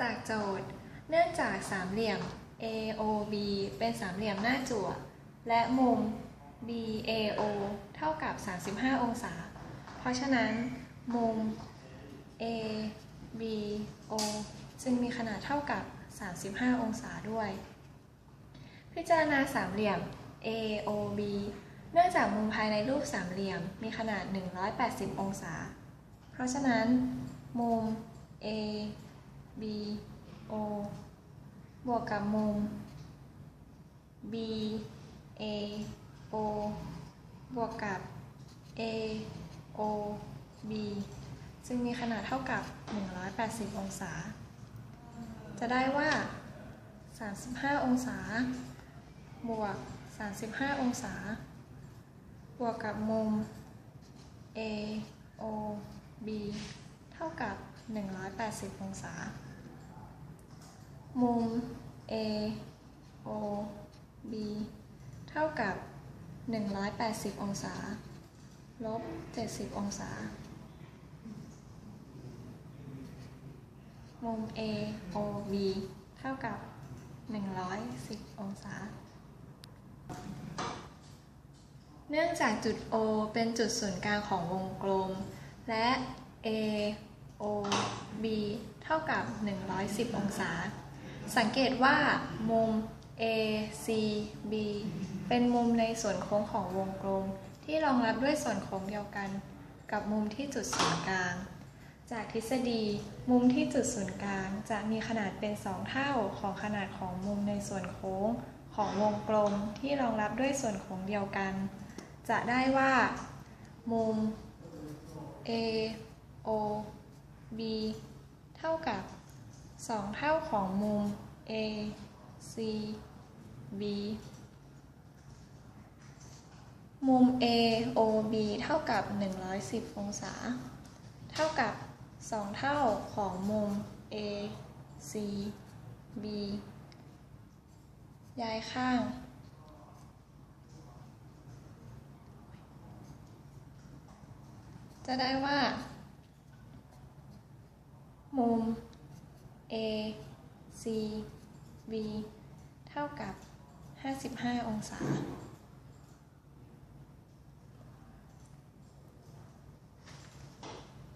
จากโจทย์ เนื่องจากสามเหลี่ยม AOB เป็นสามเหลี่ยมหน้าจั่ว และมุม BAO เท่ากับ 35 องศา เพราะฉะนั้นมุม ABO จึงมีขนาดเท่ากับ 35 องศาด้วย พิจารณาสามเหลี่ยม AOB เนื่องจากมุมภายในรูปสามเหลี่ยมมีขนาด 180 องศา เพราะฉะนั้นมุม A O บวกกับมุม B A O บวกกับ A O B จึงมีขนาดเท่ากับ 180 องศา จะได้ว่า 35 องศา บวก 35 องศา บวกกับมุม A O B เท่ากับ 180 องศา มุม A O B เท่ากับ 180 องศา ลบ 70 องศา มุม A O B เท่ากับ 110 องศา เนื่องจากจุด O เป็นจุดศูนย์กลางของวงกลม และ A O B เท่ากับ 110 องศา สังเกตว่ามุม A C B เป็นมุมในส่วนโค้งของวงกลม ที่รองรับด้วยส่วนโค้งเดียวกัน กับมุมที่จุดศูนย์กลาง จากทฤษฎี มุมที่จุดศูนย์กลาง จะมีขนาดเป็น 2 เท่าของขนาดของมุมในส่วนโค้งของวงกลมที่รองรับด้วยส่วนโค้งเดียวกัน จะได้ว่า มุม A O B เท่ากับ 2 เท่าของมุม A C B มุม A O B เท่ากับ 110 องศา เท่ากับ 2 เท่าของมุม A C B ย้ายข้าง จะได้ว่า มุม A C B เท่ากับ 55 องศา